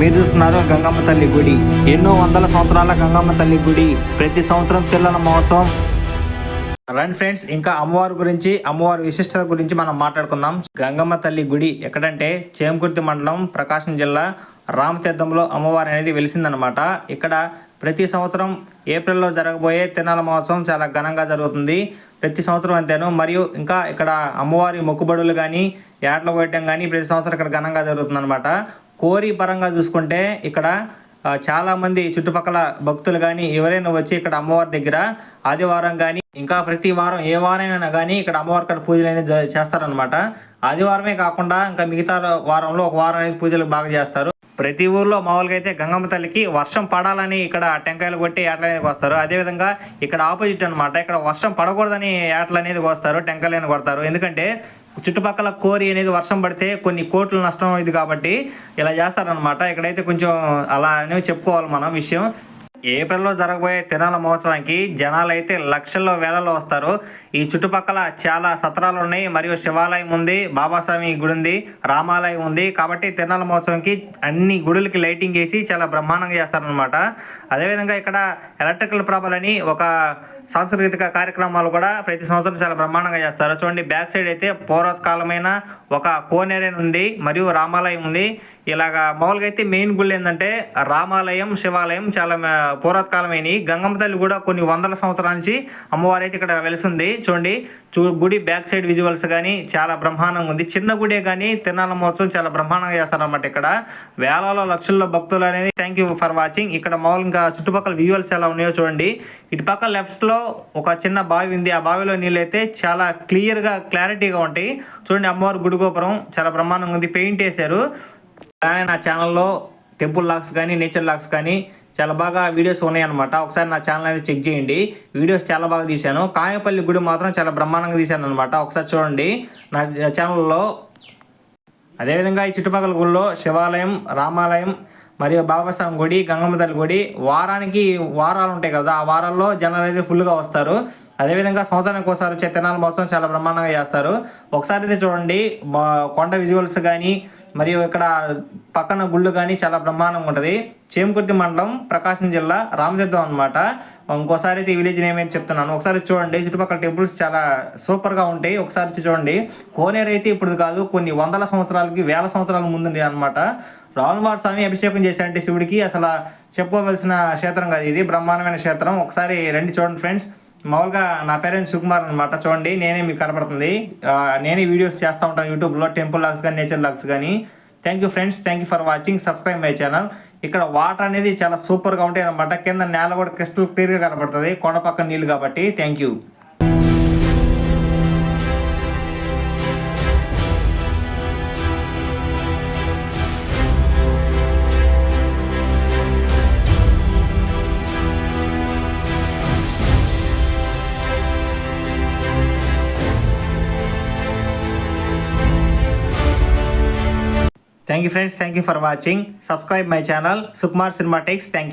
మీరు చూస్తున్నారు గంగమ్మ తల్లి గుడి ఎన్నో వందల సంవత్సరాల గంగమ్మ తల్లి గుడి ప్రతి సంవత్సరం పిల్లల మహోత్సవం రండి ఫ్రెండ్స్ ఇంకా అమ్మవారి గురించి అమ్మవారి విశిష్టత గురించి మనం మాట్లాడుకుందాం గంగమ్మ తల్లి గుడి ఎక్కడంటే చేమకుర్తి మండలం ప్రకాశం జిల్లా రామతీర్థంలో అమ్మవారి అనేది వెలిసిందనమాట ఇక్కడ ప్రతి సంవత్సరం ఏప్రిల్లో జరగబోయే తిరునాల మహోత్సవం చాలా ఘనంగా జరుగుతుంది ప్రతి సంవత్సరం అంతేను మరియు ఇంకా ఇక్కడ అమ్మవారి మొక్కుబడులు కానీ ఏటలు పోయటం కానీ ప్రతి సంవత్సరం ఇక్కడ ఘనంగా అనమాట కోరి పరంగా చూసుకుంటే ఇక్కడ చాలామంది చుట్టుపక్కల భక్తులు కానీ ఎవరైనా వచ్చి ఇక్కడ అమ్మవారి దగ్గర ఆదివారం కానీ ఇంకా ప్రతి వారం ఏ వారైనా కానీ ఇక్కడ అమ్మవారి కట్ట పూజలు అనేది చేస్తారనమాట ఆదివారమే కాకుండా ఇంకా మిగతా వారంలో ఒక వారం అనేది పూజలు బాగా చేస్తారు ప్రతి ఊర్లో మామూలుగా అయితే గంగమ్మ తల్లికి వర్షం పడాలని ఇక్కడ టెంకాయలు కొట్టి ఏటలు అనేది వస్తారు అదేవిధంగా ఇక్కడ ఆపోజిట్ అనమాట ఇక్కడ వర్షం పడకూడదని ఏటలు అనేది వస్తారు టెంకాయలు అనేది కొడతారు ఎందుకంటే చుట్టుపక్కల కోరి అనేది వర్షం పడితే కొన్ని కోట్ల నష్టం ఇది కాబట్టి ఇలా చేస్తారనమాట ఇక్కడైతే కొంచెం అలా అని చెప్పుకోవాలి మనం విషయం ఏప్రిల్లో జరగబోయే తినాల మహోత్సవానికి జనాలు అయితే లక్షల్లో వేలలో వస్తారు ఈ చుట్టుపక్కల చాలా సత్రాలు ఉన్నాయి మరియు శివాలయం ఉంది బాబాస్వామి గుడి ఉంది రామాలయం ఉంది కాబట్టి తెనాల మహోత్సవంకి అన్ని గుడులకి లైటింగ్ వేసి చాలా బ్రహ్మాండంగా చేస్తారనమాట అదేవిధంగా ఇక్కడ ఎలక్ట్రికల్ ప్రాబ్లం అని ఒక సాంస్కృతిక కార్యక్రమాలు కూడా ప్రతి సంవత్సరం చాలా బ్రహ్మాండంగా చేస్తారు చూడండి బ్యాక్ సైడ్ అయితే పూర్వకాలమైన ఒక కోనేరేన్ ఉంది మరియు రామాలయం ఉంది ఇలాగా మామూలుగా అయితే మెయిన్ గుళ్ళు ఏంటంటే రామాలయం శివాలయం చాలా పూర్వకాలమైనవి గంగమ్మ తల్లి కూడా కొన్ని వందల సంవత్సరాల నుంచి అమ్మవారు అయితే ఇక్కడ వెలిసింది చూడండి చూ గుడి బ్యాక్ సైడ్ విజువల్స్ కానీ చాలా బ్రహ్మాండంగా ఉంది చిన్న గుడే కానీ తిరునాళ్ళ మహోత్సవం చాలా బ్రహ్మాండంగా అనమాట ఇక్కడ వేలలో లక్షల్లో భక్తులు అనేది థ్యాంక్ యూ ఫర్ వాచింగ్ ఇక్కడ మామూలుగా చుట్టుపక్కల విజువల్స్ ఎలా ఉన్నాయో చూడండి ఇటు పక్కన లో పక్కలో ఒక చిన్న బావి ఉంది ఆ బావిలో నీళ్ళు అయితే చాలా క్లియర్గా క్లారిటీగా ఉంటాయి చూడండి అమ్మవారి గుడి గోపురం చాలా బ్రహ్మాండంగా ఉంది పెయింట్ వేశారు అలానే నా ఛానల్లో టెంపుల్ లాక్స్ కానీ నేచర్ లాక్స్ కానీ చాలా బాగా వీడియోస్ ఉన్నాయన్నమాట ఒకసారి నా ఛానల్ అయితే చెక్ చేయండి వీడియోస్ చాలా బాగా తీశాను కాయపల్లి గుడి మాత్రం చాలా బ్రహ్మాండంగా తీశాను అనమాట ఒకసారి చూడండి నా ఛానల్లో అదేవిధంగా ఈ చుట్టుపక్కల గుళ్ళో శివాలయం రామాలయం మరియు బాబాస్వామి గుడి గంగమ్మతల్లి గుడి వారానికి వారాలు ఉంటాయి కదా ఆ వారాల్లో జనాలు అయితే ఫుల్గా వస్తారు అదేవిధంగా సంవత్సరానికి ఒకసారి వచ్చే తిరణాల మహోత్సవం చాలా బ్రహ్మాండంగా చేస్తారు ఒకసారి అయితే చూడండి కొండ విజువల్స్ కానీ మరియు ఇక్కడ పక్కన గుళ్ళు కానీ చాలా బ్రహ్మాండంగా ఉంటుంది చేమకుర్తి మండలం ప్రకాశం జిల్లా రామతీర్థం అనమాట ఇంకోసారి అయితే ఈ విలేజ్ నేమ్ అయితే చెప్తున్నాను ఒకసారి చూడండి చుట్టుపక్కల టెంపుల్స్ చాలా సూపర్గా ఉంటాయి ఒకసారి చూడండి కోనేరు అయితే ఇప్పుడు కాదు కొన్ని వందల సంవత్సరాలకి వేల సంవత్సరాల ముందు అనమాట రాములవారి స్వామి అభిషేకం చేశారంటే శివుడికి అసలు చెప్పుకోవలసిన క్షేత్రం కాదు ఇది బ్రహ్మాండమైన క్షేత్రం ఒకసారి రండి చూడండి ఫ్రెండ్స్ మామూలుగా నా పేరెంట్స్ సుకుమార్ అనమాట చూడండి నేనే మీకు కనపడుతుంది నేనే వీడియోస్ చేస్తూ ఉంటాను యూట్యూబ్లో టెంపుల్ లాగ్స్ కానీ నేచర్ లాగ్స్ కానీ thank you friends thank you for watching subscribe my channel ఇక్కడ వాటర్ అనేది చాలా సూపర్గా ఉంటాయి అనమాట కింద నేల కూడా క్రిస్టల్ క్లియర్గా కనపడుతుంది కొండ నీళ్ళు కాబట్టి thank you Thank you friends. Thank you for watching. Subscribe my channel Sukumar Cinema Takes. Thank you.